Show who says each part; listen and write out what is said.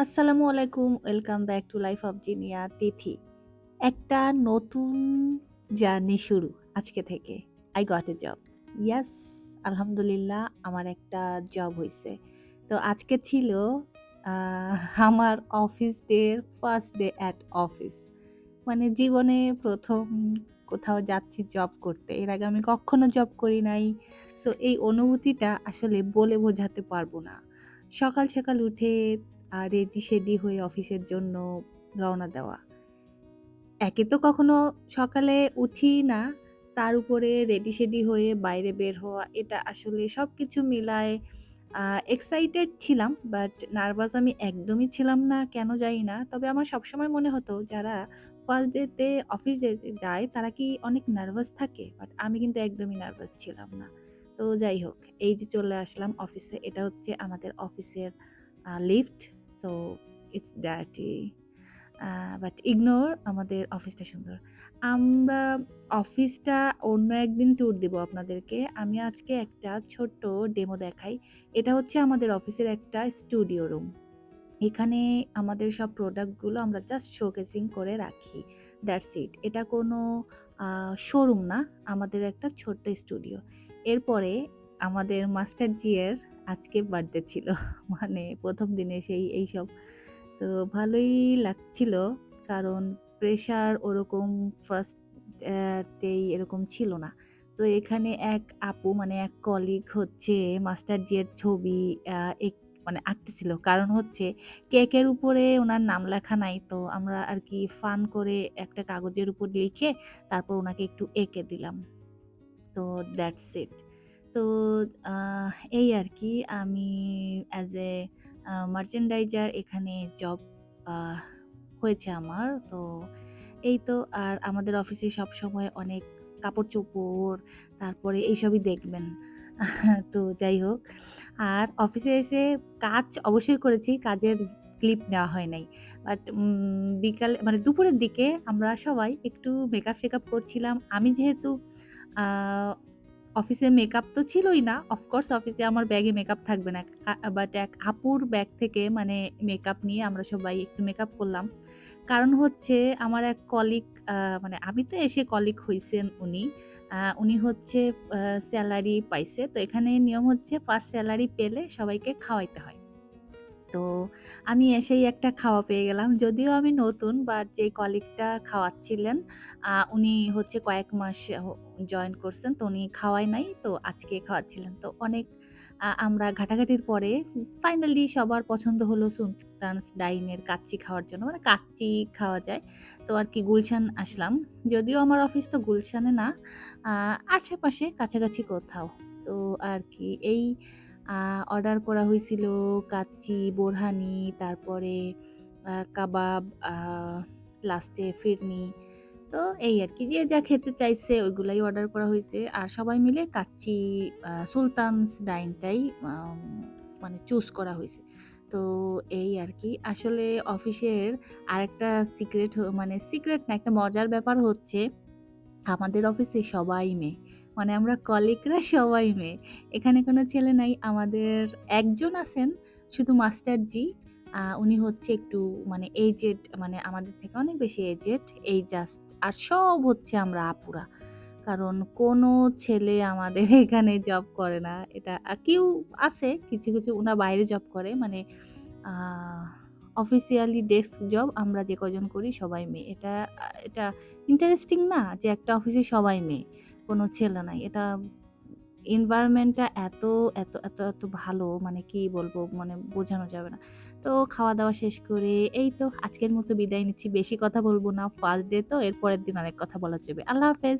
Speaker 1: আসসালামু আলাইকুম। Welcome back to life of Zinia Tithi. একটা নতুন জার্নি শুরু আজকে থেকে। I got a job yes আলহামদুলিল্লাহ আমার একটা জব হয়েছে তো আজকে ছিল আমার অফিস ডের ফার্স্ট ডে অ্যাট অফিস। মানে জীবনে প্রথম কোথাও যাচ্ছি জব করতে। এর আগে আমি কখনো জব করি নাই। সো এই অনুভূতিটা আসলে বলে বোঝাতে পারব না। সকাল, সকাল উঠে আ রেডি-সেডি হয়ে অফিসের জন্য রওনা দেওয়া। একে তো কখনো সকালে উঠিই না। তার উপরে রেডি-সেডি হয়ে বাইরে বের হওয়া। এটা আসলে সব কিছু মিলায় এক্সাইটেড ছিলাম। বাট নার্ভাস আমি একদমই ছিলাম না। কেন যাই না। তবে আমার সবসময় মনে হতো যারা ফার্স্ট ডে তে অফিস যায় তারা কি অনেক নার্ভাস থাকে? বাট আমি কিন্তু একদমই নার্ভাস ছিলাম না। তো যাই হোক, এই যে চলে আসলাম অফিসে। এটা হচ্ছে আমাদের অফিসের lift. So it's dirty. Uh but ignore আমাদের অফিসটা সুন্দর। আমরা অফিসটা অন্য একদিন ট্যুর দিব আপনাদেরকে। আমি আজকে একটা ছোট্ট ডেমো দেখাই। এটা হচ্ছে আমাদের অফিসের একটা স্টুডিও রুম। এখানে আমাদের সব প্রোডাক্টগুলো আমরা জাস্ট শোকেসিং করে রাখি। That's it. এটা কোনো শোরুম না। আমাদের একটা ছোট্ট স্টুডিও। এরপরে আমাদের মাস্টার জি এর আজকে বার্থডে ছিল। মানে প্রথম দিনে সেই এইসব। তো ভালোই লাগছিল। কারণ প্রেশার ওরকম ফার্স্ট অ্যা এরকম ছিল না। তো এখানে এক আপু মানে এক কলিগ হচ্ছে মাস্টার জি এর ছবি এক মানে আঁকতেছিল। কারণ হচ্ছে কেকের উপরে ওনার নাম লেখা নাই। তো আমরা আর কি ফান করে একটা কাগজের উপর লিখে তারপর ওনাকে একটু এঁকে দিলাম। তো দ্যাটস ইট। তো এই আর কি আমি অ্যাজ এ মার্চেন্ডাইজার এখানে জব হয়েছে আমার। তো এই তো, আর আমাদের অফিসে সবসময় অনেক কাপড়-চোপড় তারপরে এইসবই দেখবেন। তো যাই হোক। আর অফিসে এসে কাজ অবশ্যই করেছি। কাজের ক্লিপ নেওয়া হয় নাই। বাট বিকালে মানে দুপুরের দিকে আমরা সবাই একটু মেকআপ-শেকআপ করছিলাম। আমি যেহেতু অফিসে মেকআপ তো ছিলই না। অফকোর্স অফিসে আমার ব্যাগে মেকআপ থাকবে না। বাট এক আপুর ব্যাগ থেকে মানে মেকআপ নিয়ে আমরা সবাই একটু মেকআপ করলাম। কারণ হচ্ছে আমার এক কলিগ মানে আমি তো এসে কলিগ হয়েছেন উনি। উনি হচ্ছে স্যালারি পাইছে। তো এখানে নিয়ম হচ্ছে ফার্স্ট স্যালারি পেলে সবাইকে খাওয়াইতে হয়। তো আমি এসেই একটা খাওয়া পেয়ে গেলাম। যদিও আমি নতুন বাট যে কলিগটা খাওয়াচ্ছিলেন উনি হচ্ছে কয়েক মাস জয়েন করছেন। তো উনি খাওয়াই নাই। তো আজকে খাওয়াচ্ছিলেন। তো অনেক আমরা ঘাটাঘাটির পরে ফাইনালি সবার পছন্দ হলো সুলতান'স ডাইনের কাচ্চি খাওয়ার জন্য। মানে কাচ্চি খাওয়া যায়। তো আর কি গুলশান আসলাম। যদিও আমার অফিস তো গুলশানে না। আশেপাশে কাছাকাছি কোথাও। তো আর কি এই অর্ডার করা হয়েছিল কাচ্চি, বোরহানি, তারপরে কাবাব, লাস্টে ফিরনি। তো এই আর কি যে যা খেতে চাইছে ওইগুলাই অর্ডার করা হয়েছে আর সবাই মিলে কাচ্চি সুলতান'স ডাইনটাই মানে চুজ করা হয়েছে তো এই আর কি আসলে অফিসের আরেকটা সিক্রেট মানে সিক্রেট না একটা মজার ব্যাপার হচ্ছে আমাদের অফিসে সবাই মেয়ে। মানে আমরা কলিগরা সবাই মেয়ে। এখানে কোনো ছেলে নাই। আমাদের একজন আছেন শুধু মাস্টার জি। উনি হচ্ছে একটু মানে এজেড মানে আমাদের থেকে অনেক বেশি এজেড। এই জাস্ট আর সব হচ্ছে আমরা আপুরা। কারণ কোনো ছেলে আমাদের এখানে জব করে না। এটা কেউ আছে কিছু, কিছু উনার বাইরে জব করে। মানে অফিসিয়ালি ডেস্ক জব আমরা যে কজন করি সবাই মেয়ে। এটা এটা ইন্টারেস্টিং না? যে একটা অফিসে সবাই মেয়ে। কোনো ছেলে নাই। এটা এনভায়রনমেন্টটা এত, এত, এত, এত ভালো মানে কি বলব মানে বোঝানো যাবে না। তো খাওয়া-দাওয়া শেষ করে এই তো আজকের মতো বিদায় নিচ্ছি। বেশি কথা বলব না। ফার্স্ট ডে তো এরপরের দিন অনেক কথা বলা যাবে। আল্লাহ হাফেজ।